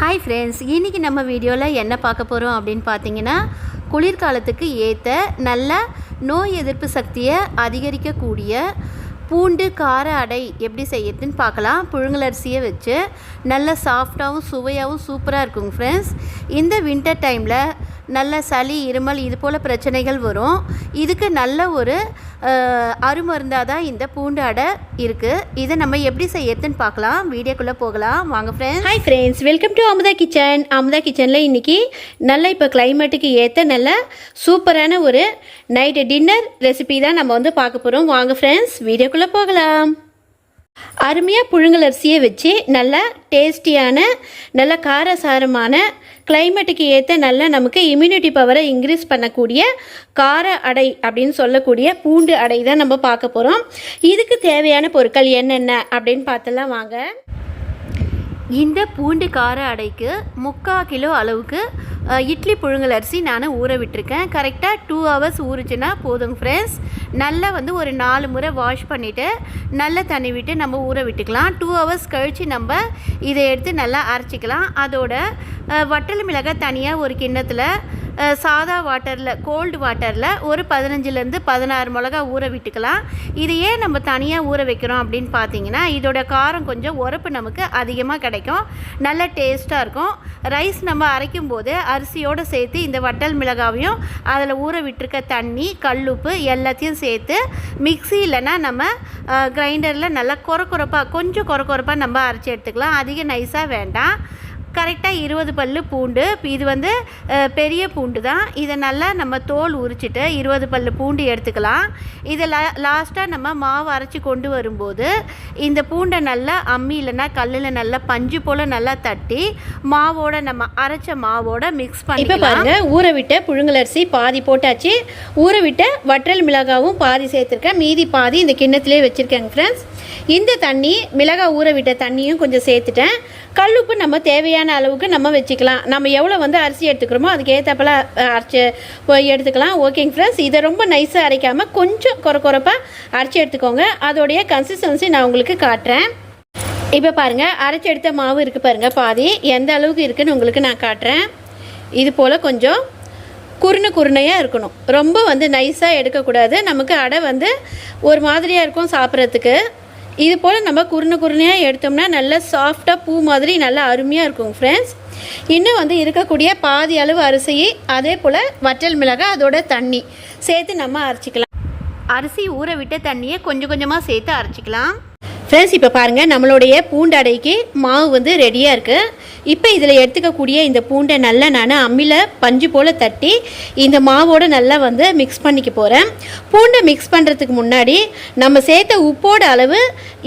Hi friends இன்றைக்கி நம்ம வீடியோவில் என்ன பார்க்க போகிறோம் அப்படின்னு பார்த்தீங்கன்னா குளிர்காலத்துக்கு ஏற்ற நல்ல நோய் எதிர்ப்பு சக்தியை அதிகரிக்கக்கூடிய பூண்டு கார அடை எப்படி செய்யறதுன்னு பார்க்கலாம். புழுங்கலரிசியை வச்சு நல்ல சாஃப்டாகவும் சுவையாகவும் சூப்பராக இருக்குங்க ஃப்ரெண்ட்ஸ் இந்த வின்டர் டைமில் நல்ல சளி இருமல் இது போல் பிரச்சனைகள் வரும். இதுக்கு நல்ல ஒரு அருமருந்தாக தான் இந்த பூண்டு அடை இருக்குது இதை நம்ம எப்படி செய்யறதுன்னு பார்க்கலாம். வீடியோக்குள்ளே போகலாம். வாங்க friends hi friends welcome to Amudha kitchen Amudha கிச்சனில் இன்றைக்கி நல்ல இப்போ கிளைமேட்டுக்கு ஏற்ற நல்ல சூப்பரான ஒரு நைட்டு டின்னர் ரெசிபி தான் நம்ம வந்து பார்க்க போகிறோம் வாங்க ஃப்ரெண்ட்ஸ் வீடியோக்குள்ளே போகலாம். அருமையாக புழுங்கலரிசியை வச்சு நல்லா டேஸ்டியான நல்ல காரசாரமான கிளைமேட்டுக்கு ஏற்ற நல்ல நமக்கு இம்யூனிட்டி பவரை இன்க்ரீஸ் பண்ணக்கூடிய கார அடை அப்படின்னு சொல்லக்கூடிய பூண்டு அடை தான் நம்ம பார்க்க போகிறோம் இதுக்கு தேவையான பொருட்கள் என்னென்ன அப்படின்னு பார்த்துலாம் வாங்க. இந்த பூண்டு கார அடைக்கு முக்கால் கிலோ அளவுக்கு இட்லி புழுங்கல் அரிசி நான் ஊற விட்டுருக்கேன். கரெக்டாக டூ ஹவர்ஸ் ஊறுச்சுன்னா போதும் ஃப்ரெண்ட்ஸ் நல்லா வந்து ஒரு நாலு முறை வாஷ் பண்ணிவிட்டு நல்லா தண்ணி விட்டு நம்ம ஊற விட்டுக்கலாம். டூ ஹவர்ஸ் கழித்து நம்ம இதை எடுத்து நல்லா அரைச்சிக்கலாம். அதோட வட்டல் மிளகாய் தனியாக ஒரு கிண்ணத்தில் சாதா வாட்டரில் கோல்டு வாட்டரில் ஒரு பதினஞ்சுலேருந்து பதினாறு மிளகா ஊற விட்டுக்கலாம். இது ஏன் நம்ம தனியாக ஊற வைக்கிறோம் அப்படின்னு பார்த்தீங்கன்னா இதோட காரம் கொஞ்சம் உரப்பு நமக்கு அதிகமாக கிடைக்கும். நல்ல டேஸ்ட்டாக இருக்கும். ரைஸ் நம்ம அரைக்கும் போது அரிசியோடு சேர்த்து இந்த வட்டல் மிளகாவையும் அதில் ஊற விட்டுருக்க தண்ணி கல்லுப்பு எல்லாத்தையும் சேர்த்து மிக்சி இல்லைன்னா நம்ம கிரைண்டரில் நல்லா கொர கொரப்பாக கொஞ்சம் கொர கொரப்பாக நம்ம அரைச்சி எடுத்துக்கலாம். அதிக நைஸாக வேண்டாம். கரெக்டாக இருபது பல்லு பூண்டு. இப்ப இது வந்து பெரிய பூண்டு தான். இதை நல்லா நம்ம தோல் உரிச்சிட்டு இருபது பல்லு பூண்டு எடுத்துக்கலாம். இதை லா லாஸ்ட்டாக நம்ம மாவு அரைச்சி கொண்டு வரும்போது இந்த பூண்டை நல்லா அம்மி இல்லைன்னா கல்லில் நல்லா பஞ்சு போல் நல்லா தட்டி மாவோட நம்ம அரைச்ச மாவோட மிக்ஸ் இப்போ பண்ணிக்கலாம். பாருங்க ஊற விட்ட புழுங்கலரிசி பாதி போட்டாச்சு. ஊற விட்ட வற்றல் மிளகாவும் பாதி சேர்த்துருக்கேன். மீதி பாதி இந்த கிண்ணத்திலே வச்சுருக்கேங்க ஃப்ரெண்ட்ஸ் இந்த தண்ணி மிளகாய் ஊற விட்ட தண்ணியும் கொஞ்சம் சேர்த்துட்டேன். கல்லுப்பு நம்ம தேவையான அளவுக்கு நம்ம வச்சுக்கலாம். நம்ம எவ்வளோ வந்து அரிசி எடுத்துக்கிறோமோ அதுக்கு ஏற்றப்பல அரைச்சி போய் எடுத்துக்கலாம். ஓகேங்க ஃப்ரெண்ட்ஸ் இதை ரொம்ப நைஸாக அரைக்காமல் கொஞ்சம் குறை குறைப்பாக அரைச்சி எடுத்துக்கோங்க. அதோடைய கன்சிஸ்டன்சி நான் உங்களுக்கு காட்டுறேன். இப்போ பாருங்கள் அரைச்சி எடுத்த மாவு இருக்குது பாருங்கள் பாதி. எந்த அளவுக்கு இருக்குன்னு உங்களுக்கு நான் காட்டுறேன். இது போல் கொஞ்சம் குறுனு குறுனையாக இருக்கணும். ரொம்ப வந்து நைஸாக எடுக்கக்கூடாது. நமக்கு அடை வந்து ஒரு மாதிரியாக இருக்கும் சாப்பிட்றதுக்கு. இது போல் நம்ம குறுன குறுனையாக எடுத்தோம்னா நல்லா சாஃப்டாக பூ மாதிரி நல்லா அருமையாக இருக்கும் ஃப்ரெண்ட்ஸ் இன்னும் வந்து இருக்கக்கூடிய பாதி அளவு அரிசி அதே போல் வற்றல் மிளகாய் அதோட தண்ணி சேர்த்து நம்ம அரைச்சிக்கலாம். அரிசி ஊற விட்ட தண்ணியை கொஞ்சம் கொஞ்சமாக சேர்த்து அரைச்சிக்கலாம். ஃப்ரெண்ட்ஸ் இப்போ பாருங்கள் நம்மளுடைய பூண்டு அடைக்கு மாவு வந்து ரெடியாக இருக்குது இப்போ இதில் எடுத்துக்கக்கூடிய இந்த பூண்டை நல்லா நான் அம்மியில் பஞ்சு போல் தட்டி இந்த மாவோடு நல்லா வந்து மிக்ஸ் பண்ணிக்க போகிறேன் பூண்டை மிக்ஸ் பண்ணுறதுக்கு முன்னாடி நம்ம சேர்த்த உப்போட அளவு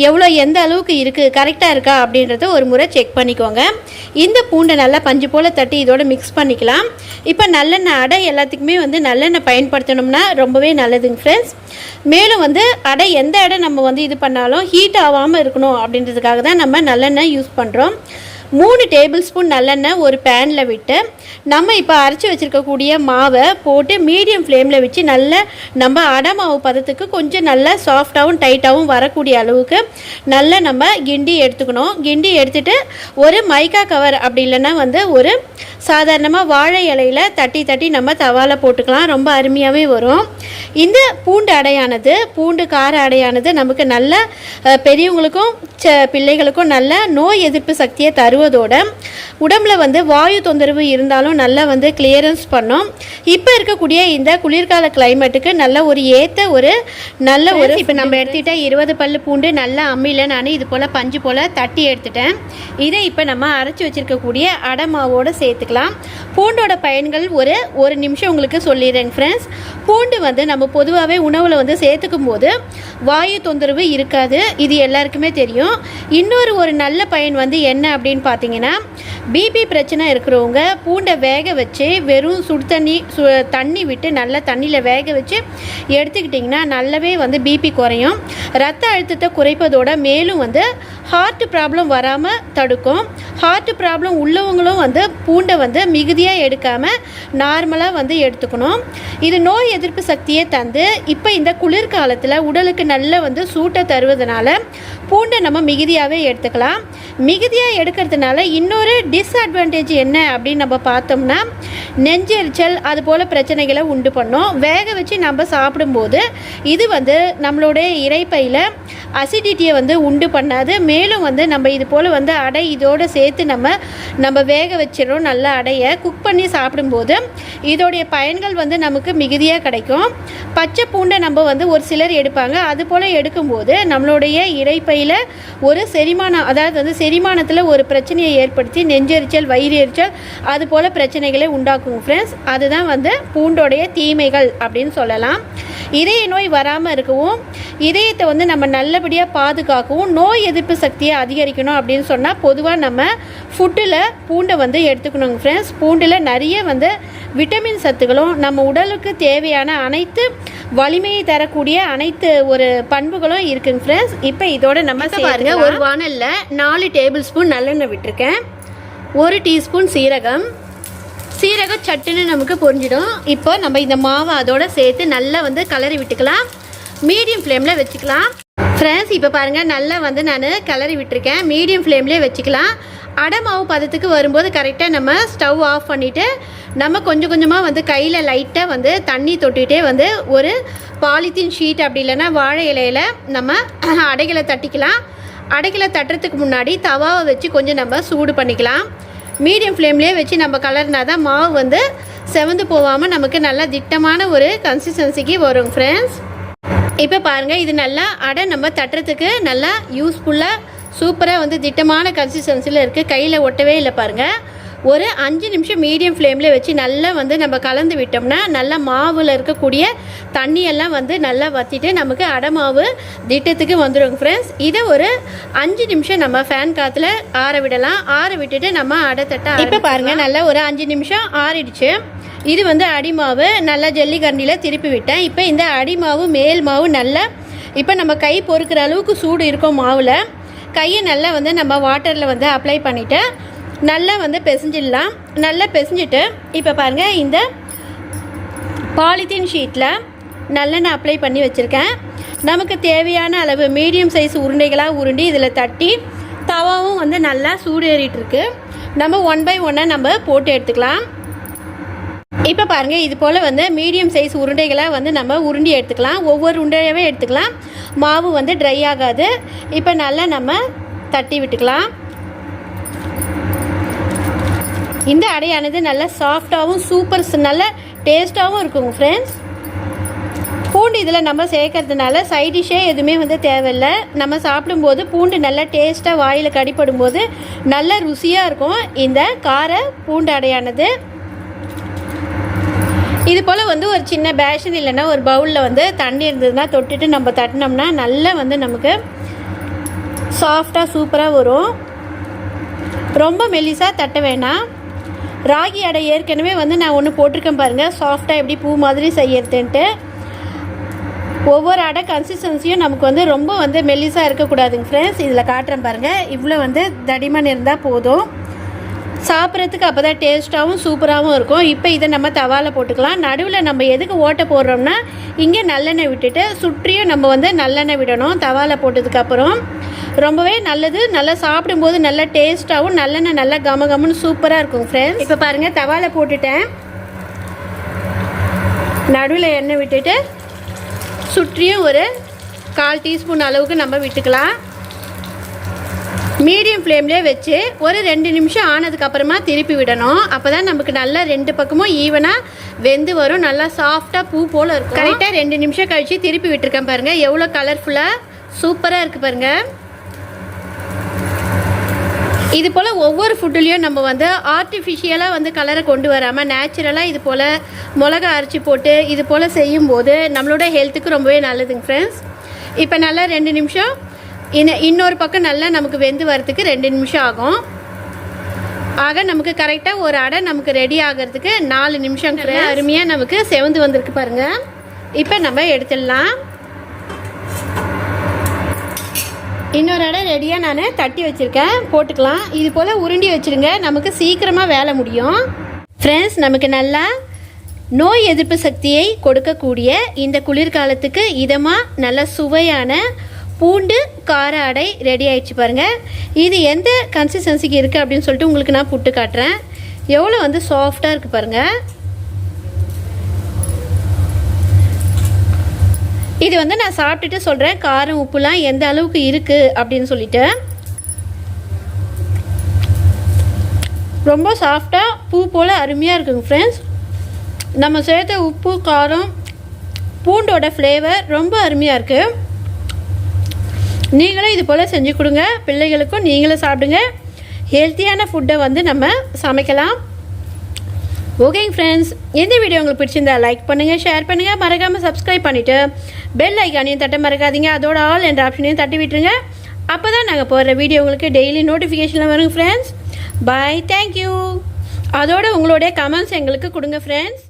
எவ்வளோ எந்த அளவுக்கு இருக்குது கரெக்டாக இருக்கா அப்படின்றத ஒரு முறை செக் பண்ணிக்கோங்க. இந்த பூண்டை நல்லா பஞ்சு போல் தட்டி இதோட மிக்ஸ் பண்ணிக்கலாம். இப்போ நல்லெண்ணெய் அடை எல்லாத்துக்குமே வந்து நல்லெண்ணெய் பயன்படுத்தணும்னா ரொம்பவே நல்லதுங்க ஃப்ரெண்ட்ஸ் மேலும் வந்து அடை எந்த இடம் நம்ம வந்து இது பண்ணாலும் ஹீட் ஆகாமல் இருக்கணும் அப்படின்றதுக்காக தான் நம்ம நல்லெண்ணெய் யூஸ் பண்ணுறோம் மூணு டேபிள் ஸ்பூன் நல்லெண்ணெய் ஒரு பேனில் விட்டு நம்ம இப்போ அரைச்சி வச்சுருக்கக்கூடிய மாவை போட்டு மீடியம் ஃப்ளேமில் வச்சு நல்ல நம்ம அடை மாவு பதத்துக்கு கொஞ்சம் நல்லா சாஃப்டாகவும் டைட்டாகவும் வரக்கூடிய அளவுக்கு நல்ல நம்ம கிண்டி எடுத்துக்கணும். கிண்டி எடுத்துகிட்டு ஒரு மைக்கா கவர் அப்படி இல்லைன்னா வந்து ஒரு சாதாரணமாக வாழை இலையில தட்டி தட்டி நம்ம தவால போட்டுக்கலாம். ரொம்ப அருமையாகவே வரும். இந்த பூண்டு அடையானது பூண்டு கார அடையானது நமக்கு நல்ல பெரியவங்களுக்கும் ச பிள்ளைகளுக்கும் நல்ல நோய் எதிர்ப்பு சக்தியை தருவதோட உடம்புல வந்து வாயு தொந்தரவு இருந்தாலும் நல்லா வந்து கிளியரன்ஸ் பண்ணும். இப்போ இருக்கக்கூடிய இந்த குளிர்கால கிளைமேட்டுக்கு நல்ல ஒரு ஏற்ற ஒரு நல்ல ஒரு இப்போ நம்ம எடுத்துக்கிட்ட இருபது பல்லு பூண்டு நல்லா அம்மியில் நான் இது போல் பஞ்சு போல் தட்டி எடுத்துட்டேன். இதை இப்போ நம்ம அரைச்சி வச்சிருக்கக்கூடிய அடை மாவோடு சேர்த்துக்கலாம். பூண்டோட பயன்கள் ஒரு ஒரு நிமிஷம் உங்களுக்கு சொல்லிடுறேங்க ஃப்ரெண்ட்ஸ் பூண்டு வந்து நம்ம பொதுவாகவே உணவில் வந்து சேர்த்துக்கும் போது வாயு தொந்தரவு இருக்காது. இது எல்லாருக்குமே தெரியும். இன்னொரு ஒரு நல்ல பயன் வந்து என்ன அப்படின்னு பார்த்தீங்கன்னா பிபி பிரச்சனை இருக்கிறவங்க பூண்டை வேக வச்சு வெறும் சுடு தண்ணி சு தண்ணி விட்டு நல்லா தண்ணியில் வேக வச்சு எடுத்துக்கிட்டிங்கன்னா நல்லாவே வந்து பிபி குறையும். ரத்த அழுத்தத்தை குறைப்பதோட மேலும் வந்து ஹார்ட் ப்ராப்ளம் வராமல் தடுக்கும். ஹார்ட் ப்ராப்ளம் உள்ளவங்களும் வந்து பூண்டை வந்து மிகுதியாக எடுக்காமல் நார்மலாக வந்து எடுத்துக்கணும். இது நோய் எதிர்ப்பு சக்தியை தந்து இப்போ இந்த குளிர்காலத்தில் உடலுக்கு நல்ல வந்து சூட்டை தருவதனால பூண்டை நம்ம மிகுதியாகவே எடுத்துக்கலாம். மிகுதியாக எடுக்கிறதுனால இன்னொரு டிஸ்அட்வான்டேஜ் என்ன அப்படின்னு நம்ம பார்த்தோம்னா நெஞ்செரிச்சல் அது போல் பிரச்சனைகளை உண்டு பண்ணும். வேக வச்சு நம்ம சாப்பிடும்போது இது வந்து நம்மளுடைய இறைப்பையில் அசிடிட்டியை வந்து உண்டு பண்ணாது. மேலும் வந்து நம்ம இது போல் வந்து அடை இதோடு சேர்த்து நம்ம நம்ம வேக வச்சிடறோம். நல்ல அடையை குக் பண்ணி சாப்பிடும்போது இதோடைய பயன்கள் வந்து நமக்கு மிகுதியாக கிடைக்கும். பச்சை பூண்டை நம்ம வந்து ஒரு சிலர் எடுப்பாங்க. அது போல் எடுக்கும்போது நம்மளுடைய வகையில் ஒரு செரிமானம் அதாவது வந்து செரிமானத்தில் ஒரு பிரச்சனையை ஏற்படுத்தி நெஞ்செரிச்சல் வயிறு எரிச்சல் அது போல் பிரச்சனைகளை உண்டாக்கும் ஃப்ரெண்ட்ஸ் அதுதான் வந்து பூண்டோடைய தீமைகள் அப்படின்னு சொல்லலாம். இதய நோய் வராமல் இருக்கவும் இதயத்தை வந்து நம்ம நல்லபடியாக பாதுகாக்கவும் நோய் எதிர்ப்பு சக்தியை அதிகரிக்கணும் அப்படின்னு சொன்னால் பொதுவாக நம்ம ஃபுட்டில் பூண்டை வந்து எடுத்துக்கணுங்க ஃப்ரெண்ட்ஸ் பூண்டில் நிறைய வந்து விட்டமின் சத்துக்களும் நம்ம உடலுக்கு தேவையான அனைத்து வலிமையை தரக்கூடிய அனைத்து ஒரு பண்புகளும் இருக்குங்க ஃப்ரெண்ட்ஸ் இப்போ இதோட நம்ம பாருங்க ஒரு வானல்ல நாலு டேபிள் ஸ்பூன் நல்லெண்ணெய் விட்டுருக்கேன். ஒரு டீஸ்பூன் சீரகம். சீரகம் சட்டுன்னு நமக்கு பொரிஞ்சிடும். இப்போ நம்ம இந்த மாவை அதோட சேர்த்து நல்லா வந்து கலரி விட்டுக்கலாம். மீடியம் ஃப்ளேமில் வச்சுக்கலாம். ஃப்ரெண்ட்ஸ் இப்போ பாருங்கள் நல்லா வந்து நான் கிளறி விட்டுருக்கேன். மீடியம் ஃப்ளேம்லேயே வச்சுக்கலாம். அடை மாவு பதத்துக்கு வரும்போது கரெக்டாக நம்ம ஸ்டவ் ஆஃப் பண்ணிவிட்டு நம்ம கொஞ்சம் கொஞ்சமாக வந்து கையில் லைட்டாக வந்து தண்ணி தொட்டிகிட்டே வந்து ஒரு பாலித்தீன் ஷீட் அப்படி இல்லைன்னா வாழை இலையில் நம்ம அடைகளை தட்டிக்கலாம். அடைகளை தட்டுறதுக்கு முன்னாடி தவாவை வச்சு கொஞ்சம் நம்ம சூடு பண்ணிக்கலாம். மீடியம் ஃப்ளேம்லேயே வச்சு நம்ம கலர்னா தான் மாவு வந்து செவந்து போகாமல் நமக்கு நல்லா திட்டமான ஒரு கன்சிஸ்டன்சிக்கு வரும் ஃப்ரெண்ட்ஸ் இப்போ பாருங்கள் இது நல்லா அடை நம்ம தட்டுறதுக்கு நல்லா யூஸ்ஃபுல்லாக சூப்பராக வந்து திட்டமான கன்சிஸ்டன்சியில் இருக்குது கையில் ஒட்டவே இல்லை பாருங்கள் ஒரு அஞ்சு நிமிஷம் மீடியம் ஃப்ளேமில் வச்சு நல்லா வந்து நம்ம கலந்து விட்டோம்னா நல்லா மாவில் இருக்கக்கூடிய தண்ணியெல்லாம் வந்து நல்லா வற்றிட்டு நமக்கு அடை மாவு திட்டத்துக்கு வந்துடும் ஃப்ரெண்ட்ஸ் இதை ஒரு அஞ்சு நிமிஷம் நம்ம ஃபேன் காற்றுல ஆற விடலாம். ஆற விட்டுட்டு நம்ம அடை தட்ட இப்போ பாருங்கள் நல்லா ஒரு அஞ்சு நிமிஷம் ஆறிடுச்சு. இது வந்து அடிமாவு நல்லா ஜல்லிக்கரண்டியில் திருப்பி விட்டேன். இப்போ இந்த அடிமாவு மேல் மாவு நல்லா இப்போ நம்ம கை பொறுக்கிற அளவுக்கு சூடு இருக்கும் மாவில். கையை நல்லா வந்து நம்ம வாட்டரில் வந்து அப்ளை பண்ணிவிட்டு நல்லா வந்து பிசைஞ்சிடலாம். நல்லா பிசைஞ்சிட்டு இப்போ பாருங்கள் இந்த பாலித்தீன் ஷீட்டில் நல்லெண்ணெய் அப்ளை பண்ணி வச்சுருக்கேன். நமக்கு தேவையான அளவு மீடியம் சைஸ் உருண்டைகளாக உருண்டி இதில் தட்டி தவாவும் வந்து நல்லா சூடு நம்ம ஒன் பை ஒன்னாக நம்ம போட்டு எடுத்துக்கலாம். இப்போ பாருங்கள் இது போல் வந்து மீடியம் சைஸ் உருண்டைகளாக வந்து நம்ம உருண்டி எடுத்துக்கலாம். ஒவ்வொரு உருண்டையாகவே எடுத்துக்கலாம். மாவு வந்து ட்ரை ஆகாது. இப்போ நல்லா நம்ம தட்டி விட்டுக்கலாம். இந்த அடையானது நல்லா சாஃப்டாகவும் சூப்பர் நல்ல டேஸ்ட்டாகவும் இருக்குங்க ஃப்ரெண்ட்ஸ் பூண்டு இதில் நம்ம சேர்க்கறதுனால சைட் டிஷ்ஷே எதுவுமே வந்து தேவையில்லை. நம்ம சாப்பிடும்போது பூண்டு நல்லா டேஸ்ட்டாக வாயில் கடிப்படும் போது நல்ல ருசியாக இருக்கும். இந்த கார பூண்டு அடையானது. இது போல் வந்து ஒரு சின்ன பேஷன் இல்லைன்னா ஒரு பவுலில் வந்து தண்ணி இருந்ததுன்னா தொட்டுட்டு நம்ம தட்டினோம்னா நல்லா வந்து நமக்கு சாஃப்டாக சூப்பராக வரும். ரொம்ப மெலிசாக தட்ட வேணாம். ராகி அடை ஏற்கனவே வந்து நான் ஒன்று போட்டிருக்கேன் பாருங்கள் சாஃப்டாக எப்படி பூ மாதிரி செய்யறதுன்ட்டு. ஒவ்வொரு அடை கன்சிஸ்டன்சியும் நமக்கு வந்து ரொம்ப வந்து மெல்லிசாக இருக்கக்கூடாதுங்க ஃப்ரெண்ட்ஸ் இதில் காட்டுறேன் பாருங்கள் இவ்வளோ வந்து தடிமன் இருந்தால் போதும். சாப்பிட்றதுக்கு அப்போ தான் டேஸ்ட்டாகவும் சூப்பராகவும் இருக்கும். இப்போ இதை நம்ம தவாவில் போட்டுக்கலாம். நடுவில் நம்ம எதுக்கு ஓட்டை போடுறோம்னா இங்கே நல்லெண்ணெய் விட்டுட்டு சுற்றியும் நம்ம வந்து நல்லெண்ணெய் விடணும். தவாவில் போட்டதுக்கப்புறம் ரொம்பவே நல்லது. நல்லா சாப்பிடும்போது நல்ல டேஸ்ட்டாகவும் நல்லெண்ணெய் நல்லா கம கமன்னு சூப்பராக இருக்கும் ஃப்ரெண்ட்ஸ் இப்போ பாருங்கள் தவாவில் போட்டுட்டேன். நடுவில் எண்ணெய் விட்டுட்டு சுற்றியும் ஒரு கால் டீஸ்பூன் அளவுக்கு நம்ம விட்டுக்கலாம். மீடியம் ஃப்ளேம்லேயே வச்சு ஒரு ரெண்டு நிமிஷம் ஆனதுக்கப்புறமா திருப்பி விடணும். அப்போ தான் நமக்கு நல்லா ரெண்டு பக்கமும் ஈவனாக வெந்து வரும். நல்லா சாஃப்டாக பூ போல் இருக்கும். கரெக்டாக ரெண்டு நிமிஷம் கழித்து திருப்பி விட்டுருக்கேன் பாருங்கள் எவ்வளோ கலர்ஃபுல்லாக சூப்பராக இருக்குது பாருங்கள் இது போல் ஒவ்வொரு ஃபுட்டுலேயும் நம்ம வந்து ஆர்டிஃபிஷியலாக வந்து கலரை கொண்டு வராமல் நேச்சுரலாக இது போல் மிளகா அரைச்சி போட்டு இது போல் செய்யும்போது நம்மளோட ஹெல்த்துக்கு ரொம்பவே நல்லதுங்க ஃப்ரெண்ட்ஸ் இப்போ நல்லா ரெண்டு நிமிஷம். இன்ன இன்னொரு பக்கம் நல்லா நமக்கு வெந்து வரதுக்கு ரெண்டு நிமிஷம் ஆகும். ஆக நமக்கு கரெக்டாக ஒரு அடை நமக்கு ரெடி ஆகிறதுக்கு நாலு நிமிஷம் அருமையாக நமக்கு செவந்து வந்திருக்கு பாருங்கள் இப்போ நம்ம எடுத்துடலாம். இன்னொரு அடை ரெடியாக நான் தட்டி வச்சுருக்கேன். போட்டுக்கலாம். இது போல் உருண்டி வச்சுருங்க. நமக்கு சீக்கிரமாக வேலை முடியும். ஃப்ரெண்ட்ஸ் நமக்கு நல்லா நோய் எதிர்ப்பு சக்தியை கொடுக்கக்கூடிய இந்த குளிர்காலத்துக்கு இதமாக நல்ல சுவையான பூண்டு கார அடை ரெடி ஆயிடுச்சு பாருங்கள் இது எந்த கன்சிஸ்டன்சிக்கு இருக்குது அப்படின்னு சொல்லிட்டு உங்களுக்கு நான் புட்டு காட்டுறேன். எவ்வளோ வந்து சாஃப்டாக இருக்குது பாருங்கள் இது வந்து நான் சாப்பிட்டுட்டு சொல்கிறேன் காரம் உப்புலாம் எந்த அளவுக்கு இருக்குது அப்படின்னு சொல்லிட்டு. ரொம்ப சாஃப்டாக பூ போல் அருமையாக இருக்குங்க ஃப்ரெண்ட்ஸ் நம்ம சேர்த்த உப்பு காரம் பூண்டோட ஃப்ளேவர் ரொம்ப அருமையாக இருக்குது நீங்களும் இது போல் செஞ்சு கொடுங்க. பிள்ளைகளுக்கும் நீங்களும் சாப்பிடுங்க. ஹெல்த்தியான ஃபுட்டை வந்து நம்ம சமைக்கலாம். ஓகேங்க ஃப்ரெண்ட்ஸ் இந்த வீடியோ உங்களுக்கு பிடிச்சிருந்தா லைக் பண்ணுங்கள் ஷேர் பண்ணுங்கள் மறக்காமல் சப்ஸ்கிரைப் பண்ணிவிட்டு பெல் ஐக்கானையும் தட்ட மறக்காதீங்க. அதோட ஆல் என்ற ஆப்ஷனையும் தட்டி விட்டுருங்க. அப்போ தான் நாங்கள் போடுற வீடியோ உங்களுக்கு டெய்லி நோட்டிஃபிகேஷனில் வருங்க ஃப்ரெண்ட்ஸ் பாய் தேங்க்யூ அதோட உங்களுடைய கமெண்ட்ஸ் எங்களுக்கு கொடுங்க ஃப்ரெண்ட்ஸ்